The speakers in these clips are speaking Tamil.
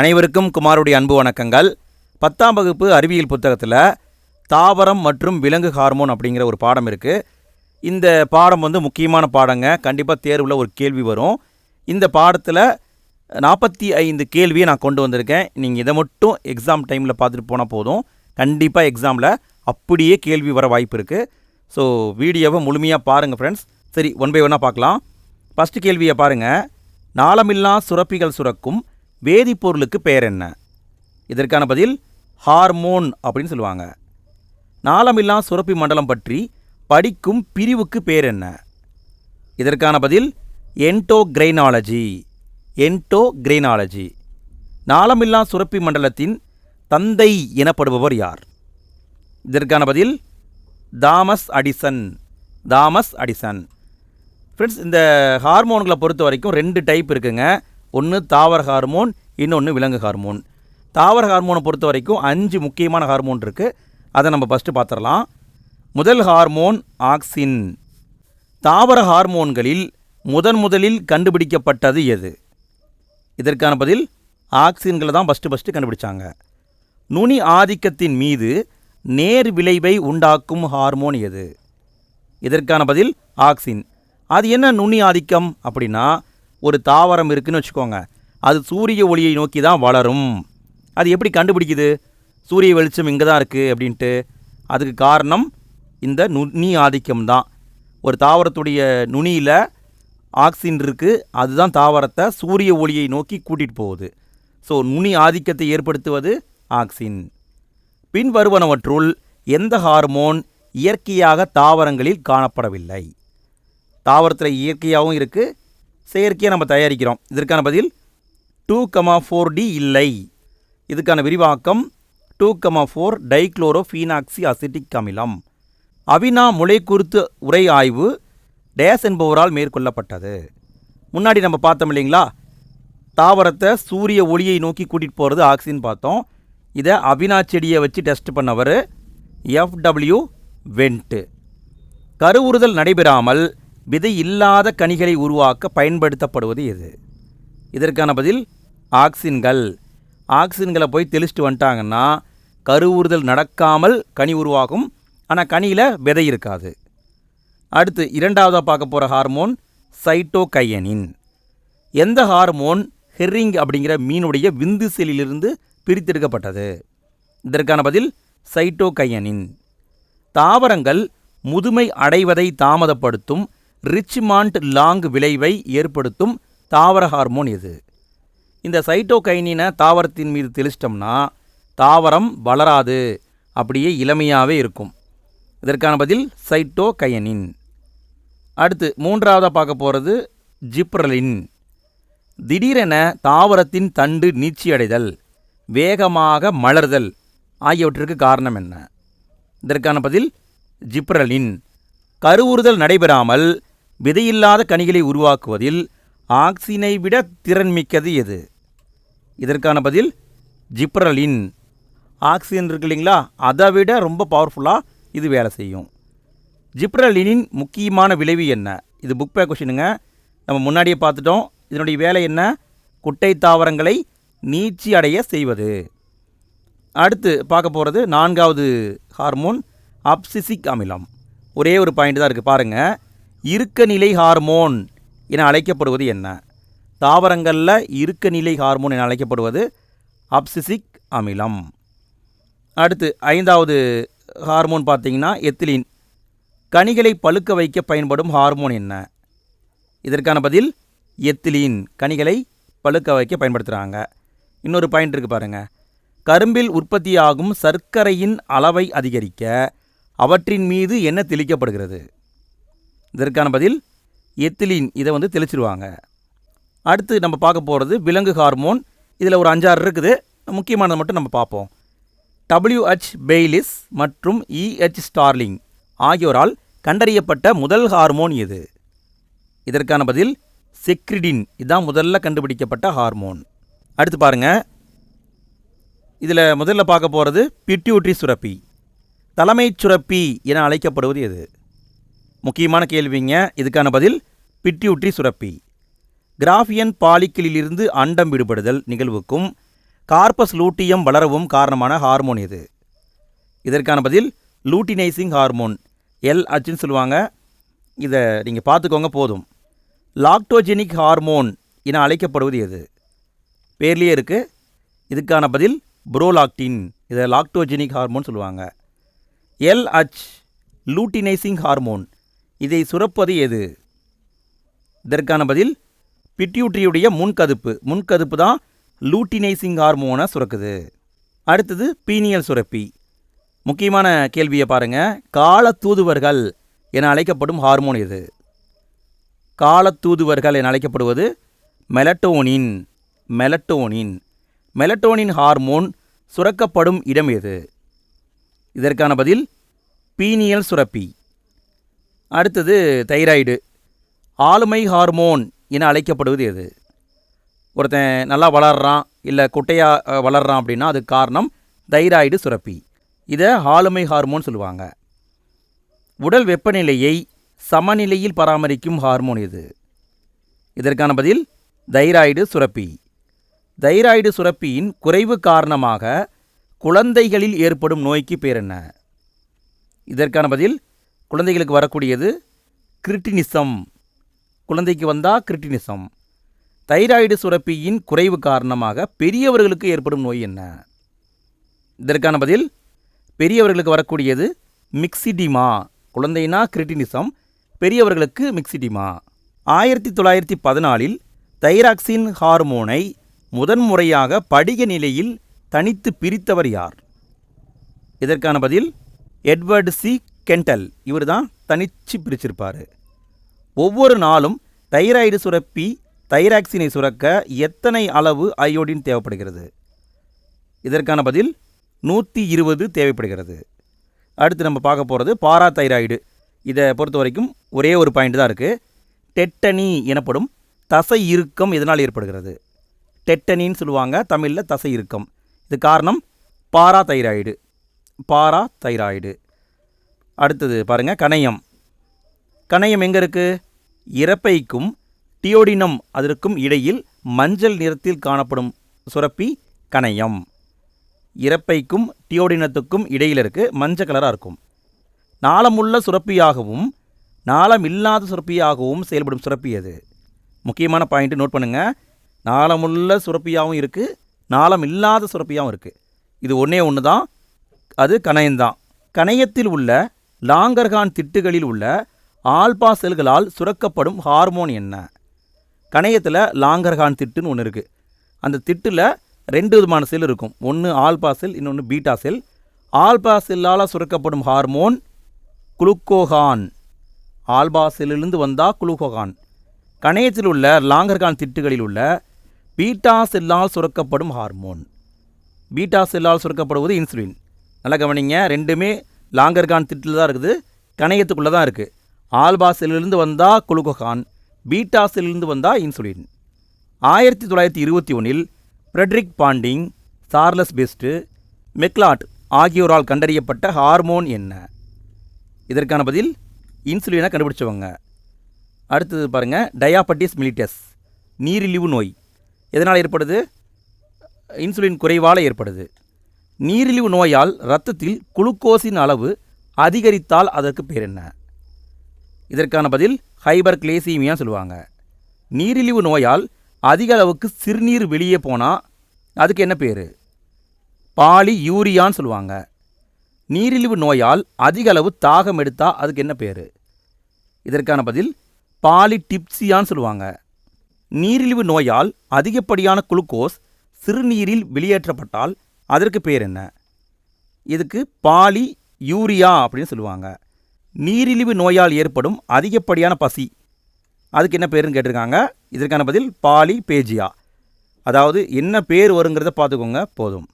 அனைவருக்கும் குமாருடைய அன்பு வணக்கங்கள். பத்தாம் வகுப்பு அறிவியல் புத்தகத்தில் தாவரம் மற்றும் விலங்கு ஹார்மோன் அப்படிங்கிற ஒரு பாடம் இருக்குது இந்த பாடம் வந்து முக்கியமான பாடங்க. கண்டிப்பாக தேர்வில் ஒரு கேள்வி வரும். இந்த பாடத்தில் நாற்பத்தி ஐந்து கேள்வியை நான் கொண்டு வந்திருக்கேன். நீங்கள் இதை மட்டும் எக்ஸாம் டைமில் பார்த்துட்டு போனால் போதும். கண்டிப்பாக எக்ஸாமில் அப்படியே கேள்வி வர வாய்ப்பு இருக்குது ஸோ வீடியோவை முழுமையாக பாருங்கள் ஃப்ரெண்ட்ஸ் சரி ஒன் பை ஒன்னாக பார்க்கலாம். ஃபஸ்ட்டு கேள்வியை பாருங்கள் நாளமில்லா சுரப்பிகள் சுரக்கும் வேதிப்பொருளுக்கு பெயர் என்ன? இதற்கான பதில் ஹார்மோன் அப்படின்னு சொல்லுவாங்க. நாளமில்லா சுரப்பி மண்டலம் பற்றி படிக்கும் பிரிவுக்கு பேர் என்ன? இதற்கான பதில் என்டோகிரைனாலஜி. என்டோகிரைனாலஜி. நாளமில்லா சுரப்பி மண்டலத்தின் தந்தை எனப்படுபவர் யார்? இதற்கான பதில் Thomas Edison. Thomas Edison. Friends இந்த ஹார்மோன்களை பொறுத்த வரைக்கும் ரெண்டு டைப் இருக்குங்க. ஒன்று தாவர ஹார்மோன் இன்னொன்று விலங்கு ஹார்மோன். தாவர ஹார்மோனை பொறுத்த வரைக்கும் அஞ்சு முக்கியமான ஹார்மோன் இருக்குது அதை நம்ம ஃபஸ்ட்டு பார்த்துடலாம் முதல் ஹார்மோன் ஆக்சின். தாவர ஹார்மோன்களில் முதன் முதலில் கண்டுபிடிக்கப்பட்டது எது? இதற்கான பதில் ஆக்சின்களை தான் ஃபஸ்ட்டு ஃபஸ்ட்டு கண்டுபிடிச்சாங்க. நுனி ஆதிக்கத்தின் மீது நேர் விளைவை உண்டாக்கும் ஹார்மோன் எது? இதற்கான பதில் ஆக்சின். அது என்ன நுனி ஆதிக்கம் அப்படின்னா ஒரு தாவரம் இருக்குதுன்னு வச்சுக்கோங்க. அது சூரிய ஒளியை நோக்கி தான் வளரும். அது எப்படி கண்டுபிடிக்குது? சூரிய வெளிச்சம் இங்கே தான் இருக்குது அப்படின்ட்டு. அதுக்கு காரணம் இந்த நுனி ஆதிக்கம் தான். ஒரு தாவரத்துடைய நுனியில் ஆக்சின் இருக்குது அதுதான் தாவரத்தை சூரிய ஒளியை நோக்கி கூட்டிகிட்டு போகுது. ஸோ நுனி ஆதிக்கத்தை ஏற்படுத்துவது ஆக்சின். பின்வருவனவற்றுள் எந்த ஹார்மோன் இயற்கையாக தாவரங்களில் காணப்படவில்லை? தாவரத்தில் இயற்கையாகவும் இருக்குது செயற்கையாக நம்ம தயாரிக்கிறோம். இதற்கான பதில் டூ கமா ஃபோர் டி இல்லை. இதுக்கான விரிவாக்கம் two comma four dichlorophenoxy acetic அமிலம் அவினா முளைக்குருத்து உரை ஆய்வு டேஸ் என்பவரால் மேற்கொள்ளப்பட்டது. முன்னாடி நம்ம பார்த்தோம் இல்லைங்களா? தாவரத்தை சூரிய ஒளியை நோக்கி கூட்டிகிட்டு போகிறது ஆக்சின் பார்த்தோம். இதை அவினா செடியை வச்சு டெஸ்ட் பண்ணவர் எஃப்டபிள்யூ வெண்ட்டு கருவுறுதல் நடைபெறாமல் விதை இல்லாத கனிகளை உருவாக்க பயன்படுத்தப்படுவது எது? இதற்கான பதில் ஆக்சின்கள். ஆக்சின்களை போய் தெளிச்சிட்டு வந்துட்டாங்கன்னா கருவுறுதல் நடக்காமல் கனி உருவாகும். ஆனால் கனியில் விதை இருக்காது. அடுத்து இரண்டாவதாக பார்க்க போகிற ஹார்மோன் சைட்டோகையனின். எந்த ஹார்மோன் ஹெர்ரிங் அப்படிங்கிற மீனுடைய விந்து செல்லிலிருந்து பிரித்தெடுக்கப்பட்டது? இதற்கான பதில் சைட்டோகையனின். தாவரங்கள் முதுமை அடைவதை தாமதப்படுத்தும் ரிச்மாண்ட் லாங் விளைவை ஏற்படுத்தும் தாவர ஹார்மோன் எது? இந்த சைட்டோகைனினை தாவரத்தின் மீது தெளிச்சிட்டோம்னா தாவரம் வளராது அப்படியே இளமையாகவே இருக்கும். இதற்கான பதில் சைட்டோகையனின். அடுத்து மூன்றாவதாக பார்க்க போகிறது ஜிப்ரலின். திடீரென தாவரத்தின் தண்டு நீச்சியடைதல் வேகமாக மலர்தல் ஆகியவற்றிற்கு காரணம் என்ன? இதற்கான பதில் ஜிப்ரலின். கருவுறுதல் நடைபெறாமல் விதையில்லாத கனிகளை உருவாக்குவதில் ஆக்சினை விட திறன்மிக்கது எது? இதற்கான பதில் ஜிப்ரலின். ஆக்சிஜன் இருக்கு இல்லைங்களா? அதை விட ரொம்ப பவர்ஃபுல்லாக இது வேலை செய்யும். ஜிப்ரலினின் முக்கியமான விளைவு என்ன? இது புக் பேக் கொஷினுங்க நம்ம முன்னாடியே பார்த்துட்டோம். இதனுடைய வேலை என்ன? குட்டை தாவரங்களை நீட்சி அடைய செய்வது. அடுத்து பார்க்க போகிறது நான்காவது ஹார்மோன் அப்சிசிக் அமிலம். ஒரே ஒரு பாயிண்ட் தான் இருக்குது பாருங்கள் இருக்கநிலை ஹார்மோன் என அழைக்கப்படுவது என்ன? தாவரங்களில் இருக்கநிலை ஹார்மோன் என அழைக்கப்படுவது அப்சிசிக் அமிலம். அடுத்து ஐந்தாவது ஹார்மோன் பார்த்தீங்கன்னா எத்திலின். கனிகளை பழுக்க வைக்க பயன்படும் ஹார்மோன் என்ன? இதற்கான பதில் எத்திலீன். கனிகளை பழுக்க வைக்க பயன்படுத்துகிறாங்க இன்னொரு பாயிண்ட் இருக்குது பாருங்கள் கரும்பில் உற்பத்தியாகும் சர்க்கரையின் அளவை அதிகரிக்க அவற்றின் மீது என்ன தெளிக்கப்படுகிறது? இதற்கான பதில் எத்திலின். இதை வந்து தெளிச்சிருவாங்க. அடுத்து நம்ம பார்க்க போகிறது விலங்கு ஹார்மோன். இதில் ஒரு அஞ்சாறு இருக்குது. முக்கியமானதை மட்டும் நம்ம பார்ப்போம். டபிள்யூஹெச் பெய்லிஸ் மற்றும் இஹெச் ஸ்டார்லிங் ஆகியோரால் கண்டறியப்பட்ட முதல் ஹார்மோன் எது? இதற்கான பதில் செக்ரிடின் இதான் முதல்ல கண்டுபிடிக்கப்பட்ட ஹார்மோன். அடுத்து பாருங்க. இதில் முதல்ல பார்க்க போகிறது பிட்யூட்ரி சுரப்பி. தலைமைச் சுரப்பி என அழைக்கப்படுவது எது? முக்கியமான கேள்விங்க. இதுக்கான பதில் பிட்யூட்ரி சுரப்பி. கிராஃபியன் பாலிக்கிளிலிருந்து அண்டம் விடுபடுதல் நிகழ்வுக்கும் கார்பஸ் லூட்டியம் வளரவும் காரணமான ஹார்மோன் இது. இதற்கான பதில் லூட்டினைசிங் ஹார்மோன். எல் அச்சுன்னு சொல்லுவாங்க. இதை நீங்கள் பார்த்துக்கோங்க போதும். லாக்டோஜெனிக் ஹார்மோன் என அழைக்கப்படுவது எது? பேர்லேயே இருக்குது இதுக்கான பதில் புரோலாக்டின். இதை லாக்டோஜெனிக் ஹார்மோன் சொல்லுவாங்க. LH luteinising hormone. இதை சுரப்பது எது? இதற்கான பதில் பிட்யூட்ரியுடைய முன்கதுப்பு. முன்கதுப்பு தான் லூட்டினைசிங் ஹார்மோனை சுரக்குது. அடுத்தது பீனியல் சுரப்பி. முக்கியமான கேள்வியை பாருங்க. காலத்தூதுவர்கள் என அழைக்கப்படும் ஹார்மோன் எது? காலத்தூதுவர்கள் என அழைக்கப்படுவது மெலட்டோனின் மெலட்டோனின். மெலட்டோனின் ஹார்மோன் சுரக்கப்படும் இடம் எது? இதற்கான பதில் பீனியல் சுரப்பி. அடுத்தது தைராய்டு. ஆளுமை ஹார்மோன் என அழைக்கப்படுவது எது? ஒருத்தன் நல்லா வளர்றான் இல்லை குட்டையாக வளர்றான் அப்படின்னா அதுக்கு காரணம் தைராய்டு சுரப்பி. இதை ஆளுமை ஹார்மோன் சொல்லுவாங்க. உடல் வெப்பநிலையை சமநிலையில் பராமரிக்கும் ஹார்மோன் இது இதற்கான பதில் தைராய்டு சுரப்பி. தைராய்டு சுரப்பியின் குறைவு காரணமாக குழந்தைகளில் ஏற்படும் நோய்க்கு பேர் என்ன? இதற்கான பதில் குழந்தைகளுக்கு வரக்கூடியது கிரிட்டினிசம். குழந்தைக்கு வந்தால் கிரிட்டினிசம். தைராய்டு சுரப்பியின் குறைவு காரணமாக பெரியவர்களுக்கு ஏற்படும் நோய் என்ன? இதற்கான பதில் பெரியவர்களுக்கு வரக்கூடியது மிக்சிடிமா. குழந்தைனா கிரிட்டினிசம் பெரியவர்களுக்கு மிக்சிடிமா. ஆயிரத்தி தொள்ளாயிரத்தி பதினாலில் தைராக்சின் ஹார்மோனை முதன்முறையாக படிக நிலையில் தனித்து பிரித்தவர் யார்? இதற்கான பதில் எட்வர்டு சி. கெண்டல் இவர் தான் தனிச்சு பிரிச்சிருப்பார். ஒவ்வொரு நாளும் தைராய்டு சுரப்பி தைராக்சினை சுரக்க எத்தனை அளவு அயோடின் தேவைப்படுகிறது? இதற்கான பதில் நூற்றி இருபது தேவைப்படுகிறது. அடுத்து நம்ம பார்க்க போகிறது பாரா தைராய்டு இதை பொறுத்த வரைக்கும் ஒரே ஒரு பாயிண்ட் தான் இருக்குது டெட்டனி எனப்படும் தசை இறுக்கம் இதனால் ஏற்படுகிறது? டெட்டனின்னு சொல்லுவாங்க தமிழில் தசை இறுக்கம். இது காரணம் பாரா தைராய்டு பாரா தைராய்டு அடுத்தது பாருங்கள் கணையம். கணையம் எங்கே இருக்குது இறப்பைக்கும் டியோடினம் அதற்கும் இடையில் மஞ்சள் நிறத்தில் காணப்படும் சுரப்பி கணையம். இறப்பைக்கும் டியோடினத்துக்கும் இடையில் இருக்குது மஞ்சள் கலராக இருக்கும். நாளமுள்ள சுரப்பியாகவும் நாளம் இல்லாத சுரப்பியாகவும் செயல்படும் சுரப்பி அது. முக்கியமான பாயிண்ட் நோட் பண்ணுங்கள் நாளமுள்ள சுரப்பியாகவும் இருக்குது நாளம் இல்லாத சுரப்பியாகவும் இருக்குது இது ஒன்றே ஒன்று தான் அது கணையம்தான். கணையத்தில் உள்ள லாங்கர்கான் திட்டுகளில் உள்ள ஆல்பா செல்களால் சுரக்கப்படும் ஹார்மோன் என்ன? கணையத்தில் லாங்கர்கான் திட்டுன்னு ஒன்று இருக்குது அந்த திட்டில் ரெண்டு விதமான செல் இருக்கும். ஒன்று ஆல்பா செல் இன்னொன்று பீட்டா செல். ஆல்பா செல்லால் சுரக்கப்படும் ஹார்மோன் குளுக்கோகான். ஆல்பா செல்லிலிருந்து வந்தால் குளுக்கோகான். கணையத்தில் உள்ள லாங்கர்கான் திட்டுகளில் உள்ள பீட்டா செல்லால் சுரக்கப்படும் ஹார்மோன். பீட்டா செல்லால் சுரக்கப்படுவது இன்சுலின். நல்லா கவனிங்க. ரெண்டுமே லாங்கர்கான் திட்டில் தான் இருக்குது கணையத்துக்குள்ளே தான் இருக்குது ஆல்பா செல்லிலிருந்து வந்தால் குளுக்கோகான் பீட்டா செல்லிலிருந்து வந்தால் இன்சுலின். ஆயிரத்தி தொள்ளாயிரத்தி இருபத்தி ஒன்றில் Frederick Banting Charles Best Macleod ஆகியோரால் கண்டறியப்பட்ட ஹார்மோன் என்ன? இதற்கான பதில் இன்சுலினை கண்டுபிடிச்சவங்க. அடுத்தது பாருங்கள் டயாபட்டிஸ் மிலிட்டஸ் நீரிழிவு நோய். எதனால் ஏற்படுது? இன்சுலின் குறைவால் ஏற்படுது. நீரிழிவு நோயால் இரத்தத்தில் குளுக்கோஸின் அளவு அதிகரித்தால் அதற்கு பேர் என்ன? இதற்கான பதில் ஹைபர் கிளேசீமியா சொல்லுவாங்க. நீரிழிவு நோயால் அதிக அளவுக்கு சிறுநீர் வெளியே போனால் அதுக்கு என்ன பேர்? பாலி யூரியான்னு சொல்லுவாங்க. நீரிழிவு நோயால் அதிக அளவு தாகம் எடுத்தால் அதுக்கு என்ன பேர்? இதற்கான பதில் பாலி டிப்சியான்னு சொல்லுவாங்க. நீரிழிவு நோயால் அதிகப்படியான குளுக்கோஸ் சிறுநீரில் வெளியேற்றப்பட்டால் அதற்கு பேர் என்ன? இதுக்கு பாலி யூரியா அப்படின்னு சொல்லுவாங்க. நீரிழிவு நோயால் ஏற்படும் அதிகப்படியான பசி. அதுக்கு என்ன பேருன்னு கேட்டிருக்காங்க? இதற்கான பதில் பாலி பேஜியா அதாவது என்ன பேர் வருங்கிறத பார்த்துக்கோங்க போதும்.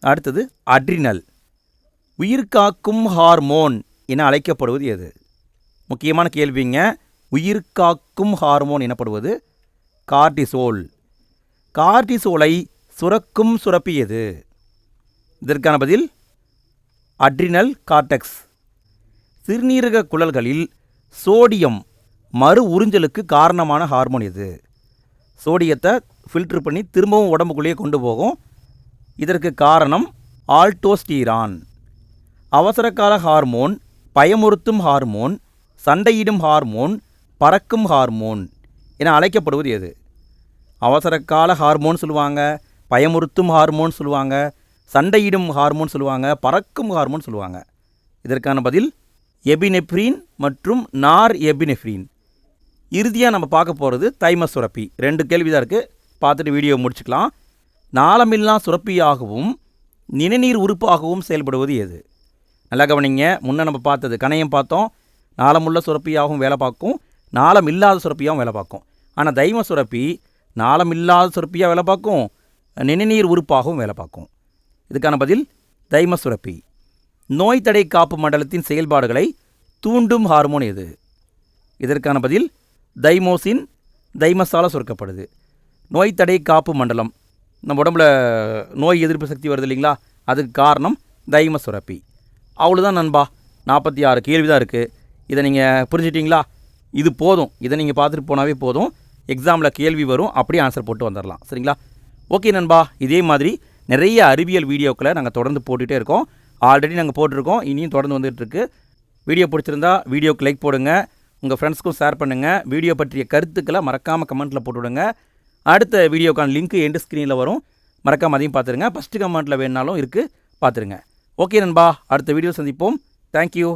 அடுத்தது அட்ரினல். உயிர்காக்கும் ஹார்மோன் என அழைக்கப்படுவது எது? முக்கியமான கேள்விங்க. உயிர்காக்கும் ஹார்மோன் எனப்படுவது கார்டிசோல். கார்டிசோலை சுரக்கும் சுரப்பி எது? இதற்கான பதில் அட்ரினல் கார்டெக்ஸ் சிறுநீரக குழல்களில் சோடியம் மறு உறிஞ்சலுக்கு காரணமான ஹார்மோன் இது சோடியத்தை ஃபில்ட்ரு பண்ணி திரும்பவும் உடம்புக்குள்ளேயே கொண்டு போகும். இதற்கு காரணம் ஆல்டோஸ்டீரான் அவசரகால ஹார்மோன் பயமுறுத்தும் ஹார்மோன் சண்டையிடும் ஹார்மோன் பறக்கும் ஹார்மோன் என அழைக்கப்படுவது எது? அவசரகால ஹார்மோன் சொல்லுவாங்க பயமுறுத்தும் ஹார்மோன் சொல்லுவாங்க சண்டையிடும் ஹார்மோன் சொல்லுவாங்க பறக்கும் ஹார்மோன் சொல்லுவாங்க. இதற்கான பதில் எபினெப்ரின் மற்றும் நார் எபினெஃப்ரின் இறுதியாக நம்ம பார்க்க போகிறது தைம சுரப்பி. ரெண்டு கேள்வி தான் இருக்குது பார்த்துட்டு வீடியோ முடிச்சுக்கலாம். நாளமில்லா சுரப்பியாகவும் நிணநீர் உறுப்பாகவும் செயல்படுவது எது? நல்லா கவனிங்க. முன்னே நம்ம பார்த்தது கணையம் பார்த்தோம். நாளமுள்ள சுரப்பியாகவும் வேலை பார்க்கும். நாளம் இல்லாத சுரப்பியாகவும் வேலை பார்க்கும். ஆனால் தைம சுரப்பி நாளம் இல்லாத சுரப்பியாக வேலை பார்க்கும். நிணநீர் உறுப்பாகவும் வேலை பார்க்கும். இதுக்கான பதில் தைம சுரப்பி நோய் தடை காப்பு மண்டலத்தின் செயல்பாடுகளை தூண்டும் ஹார்மோன் எது? இதற்கான பதில் தைமோசின் தைமஸால் சுரக்கப்படுது. நோய் தடை காப்பு மண்டலம். நம்ம உடம்புல நோய் எதிர்ப்பு சக்தி வருது இல்லைங்களா? அதுக்கு காரணம் தைம சுரப்பி அவ்வளோதான் நண்பா. நாற்பத்தி ஆறு கேள்வி தான் இருக்குது இதை நீங்கள் புரிஞ்சிட்டிங்களா? இது போதும். இதை நீங்கள் பார்த்துட்டு போனாவே போதும். எக்ஸாமில் கேள்வி வரும். அப்படியே ஆன்சர் போட்டு வந்துடலாம் சரிங்களா? ஓகே நண்பா. இதே மாதிரி நிறைய அறிவியல் வீடியோக்களை நாங்கள் தொடர்ந்து போட்டுகிட்டே இருக்கோம். ஆல்ரெடி நாங்கள் போட்டிருக்கோம். இனியும் தொடர்ந்து வந்துகிட்ருக்கு வீடியோ பிடிச்சிருந்தா வீடியோக்கு லைக் போடுங்க. உங்கள் ஃப்ரெண்ட்ஸ்க்கும் ஷேர் பண்ணுங்கள் வீடியோ பற்றிய கருத்துக்களை மறக்காமல் கமெண்ட்டில் போட்டு விடுங்க அடுத்த வீடியோக்கான லிங்க்கு எண்டு ஸ்க்ரீனில் வரும். மறக்காமல் அதையும் பார்த்துருங்க. ஃபஸ்ட்டு கமெண்ட்டில் வேணுனாலும் இருக்குது பார்த்துருங்க. ஓகே நண்பா அடுத்த வீடியோ சந்திப்போம். தேங்க்யூ